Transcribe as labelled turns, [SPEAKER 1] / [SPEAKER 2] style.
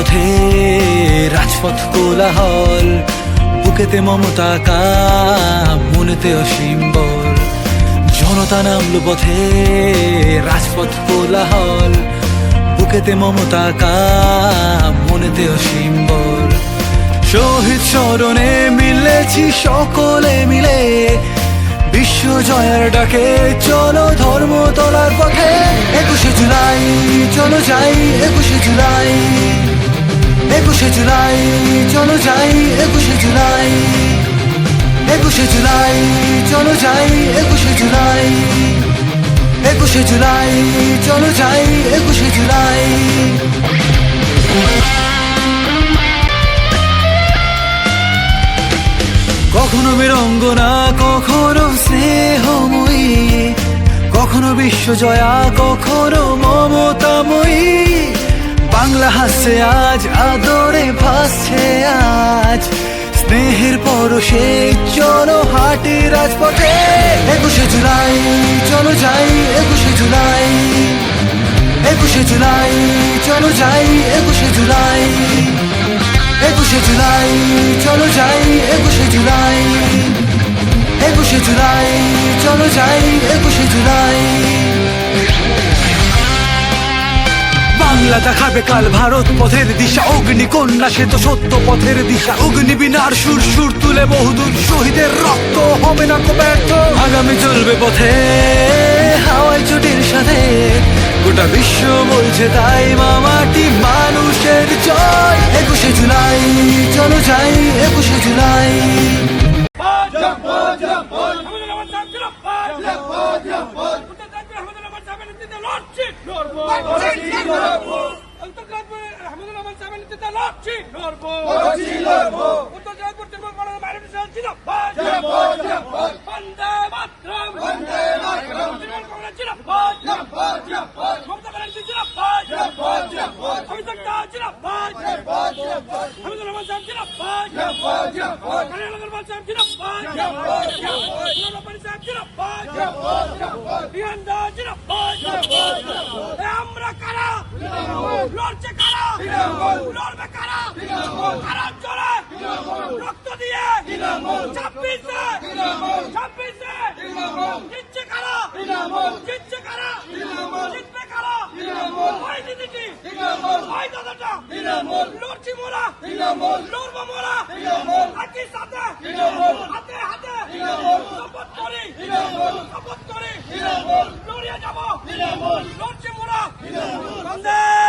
[SPEAKER 1] পথে রাজপথ কোলাহল, বুকেতে মমতা কা, মনেতে অসীম বল। জনতা নামলো পথে রাজপথ কোলাহল, বুকেতে মমতা কা, মনেতে অসীম বল। শহীদ স্মরণে মিলেছি সকলে মিলে, বিশ্ব জয়ের ডাকে চলো ধর্ম তোলার পথে। একুশে জুলাই, চলো যাই একুশে জুলাই। একুশে জুলাই, চলো যাই, একুশে জুলাই। একুশে জুলাই, চলো যাই, একুশে জুলাই। একুশে জুলাই, চলো যাই, একুশে জুলাই। কখনো বীরঙ্গনা কখনো স্নেহময়ী। কখনো বিশ্বজয়া, কখনো মমতাময়ী। বাংলা হাসছে আজ, আদরে ভাসছে আজ। স্নেহের পরশে চলো হাটে রাজপথে। একুশে জুলাই, চলো যাই একুশে জুলাই। একুশে জুলাই, চলো যাই একুশে জুলাই। একুশে জুলাই, চলো যাই একুশে জুলাই। একুশে জুলাই, চলো যাই একুশে জুলাই। বাংলা দেখাবে কাল ভারত পথের দিশা। অগ্নি কন্যা, সে তো সত্য পথের দিশা। অগ্নি বিনার সুর সুর তুলে বহুদূর। শহীদের রক্ত হবে না কো ব্যর্থ। আগামী চলবে পথে হাওয়াই চুটির সাথে। গোটা বিশ্ব বলছে, তাই মামাটি মানুষের জয়। একুশে জুলাই, চলো যাই, একুশে জুলাই।
[SPEAKER 2] আমরা কারা লড়ছে কারা? লড়বে কারা? কারা চলে ছাব্বিশে ছাব্বিশে, জিতছে কারা? জিতছে কারা? জিতবে কারা? ওই দিদিটি ওই দাদাটা লড়ছি মোরা। লড়বো হাতে হাতে শপথ করি। শপথ করি। লড়িয়ে যাব। লড়ছি মোরা বন্দে